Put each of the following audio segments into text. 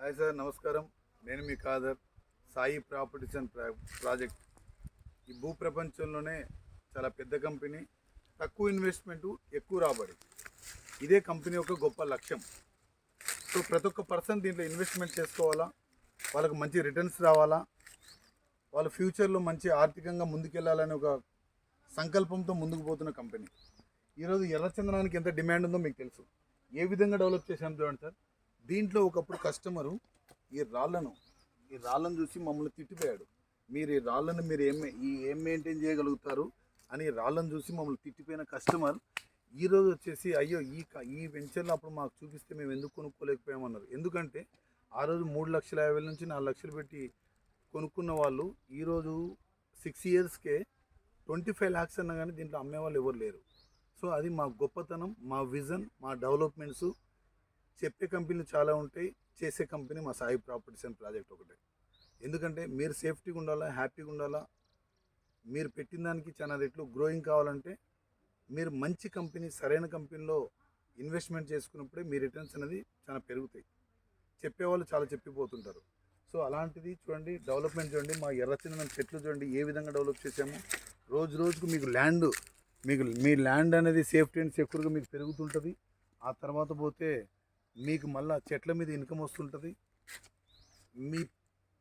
Hi sir నమస్కారం. నేను మీ Kadar Sai properties and pro- project. ఈ భూ ప్రపంచంలోనే చాలా పెద్ద కంపెనీ తక్కువ ఇన్వెస్ట్మెంటు ఎక్కువ రాబడి. ఇదే కంపెనీ యొక్క గొప్ప లక్ష్యం. సో ప్రతి ఒక్క పర్సన్ దీంట్లో ఇన్వెస్ట్మెంట్ చేసుకోవాలా? వాళ్ళకి మంచి రిటర్న్స్ రావాలా? వాళ్ళ ఫ్యూచర్లో మంచి ఆర్థికంగా ముందుకెళ్ళాలనే ఒక సంకల్పంతో ముందుకు పోతున్న కంపెనీ. ఈరోజు ఎర్రచందనానికి ఎంత డిమాండ్ ఉందో మీకు తెలుసు. ఏ విధంగా డెవలప్ చేసాం చూడండి సార్. దీంట్లో ఒకప్పుడు కస్టమరు ఈ రాళ్ళను ఈ రాళ్ళను చూసి మమ్మల్ని తిట్టిపోయాడు. మీరు ఈ రాళ్ళను మీరు ఏం ఈ ఏం మెయింటైన్ చేయగలుగుతారు అని రాళ్ళను చూసి మమ్మల్ని తిట్టిపోయిన కస్టమర్ ఈ రోజు వచ్చేసి అయ్యో ఈ ఈ వెంచర్లు అప్పుడు మాకు చూపిస్తే మేము ఎందుకు కొనుక్కోలేకపోయామన్నారు. ఎందుకంటే ఆ రోజు మూడు లక్షల యాభై వేల నుంచి నాలుగు లక్షలు పెట్టి కొనుక్కున్న వాళ్ళు ఈరోజు సిక్స్ ఇయర్స్కే ట్వంటీ ఫైవ్ ల్యాక్స్ అన్నా కానీ దీంట్లో అమ్మే వాళ్ళు ఎవరు లేరు. సో అది మా గొప్పతనం మా విజన్ మా డెవలప్మెంట్స్ చెప్పే కంపెనీలు చాలా ఉంటాయి. చేసే కంపెనీ మా సాయి ప్రాపర్టీస్ అండ్ ప్రాజెక్ట్ ఒకటే. ఎందుకంటే మీరు సేఫ్టీగా ఉండాలా హ్యాపీగా ఉండాలా? మీరు పెట్టిన దానికి చాలా రెట్లు. గ్రోయింగ్ కావాలంటే మీరు మంచి కంపెనీ సరైన కంపెనీలో ఇన్వెస్ట్మెంట్ చేసుకున్నప్పుడే మీ రిటర్న్స్ అనేది చాలా పెరుగుతాయి. చెప్పేవాళ్ళు చాలా చెప్పిపోతుంటారు. సో అలాంటిది చూడండి డెవలప్మెంట్ చూడండి మా ఎర్రచందనం చెట్లు చూడండి ఏ విధంగా డెవలప్ చేసాము రోజు రోజుకు మీకు ల్యాండ్ మీకు మీ ల్యాండ్ అనేది సేఫ్టీ అండ్ సెక్యూర్గా మీకు పెరుగుతుంటుంది. ఆ తర్వాత పోతే మీకు మళ్ళా చెట్ల మీద ఇన్కమ్ వస్తుంటుంది. మీ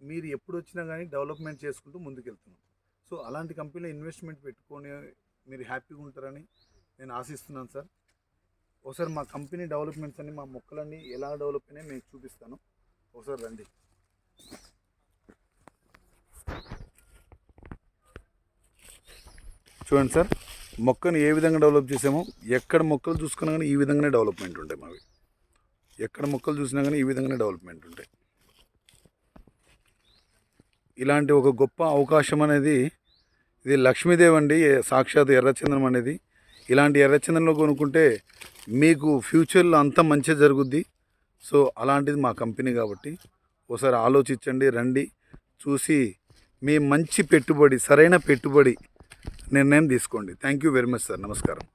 మీరు ఎప్పుడు వచ్చినా కానీ డెవలప్మెంట్ చేసుకుంటూ ముందుకెళ్తున్నాం. సో అలాంటి కంపెనీలో ఇన్వెస్ట్మెంట్ పెట్టుకొని మీరు హ్యాపీగా ఉంటారని నేను ఆశిస్తున్నాను సార్. ఒకసారి మా కంపెనీ డెవలప్మెంట్స్ అన్ని మా మొక్కలన్నీ ఎలా డెవలప్ అయినాయి మీకు చూపిస్తాను. ఒకసారి రండి. చూడండి సార్ మొక్కను ఏ విధంగా డెవలప్ చేసామో ఎక్కడ మొక్కలు చూసుకున్నా కానీ ఈ విధంగానే డెవలప్మెంట్ ఉంటాయి మావి. ఎక్కడ మొక్కలు చూసినా కానీ ఈ విధంగానే డెవలప్మెంట్ ఉంటాయి. ఇలాంటి ఒక గొప్ప అవకాశం అనేది ఇది లక్ష్మీదేవి అండి సాక్షాత్ ఎర్రచందనం అనేది. ఇలాంటి ఎర్రచందనంలో కొనుక్కుంటే మీకు ఫ్యూచర్లో అంత మంచిగా జరుగుద్ది. సో అలాంటిది మా కంపెనీ కాబట్టి ఒకసారి ఆలోచించండి రండి చూసి మీ మంచి పెట్టుబడి సరైన పెట్టుబడి నిర్ణయం తీసుకోండి. Thank you very much sir నమస్కారం.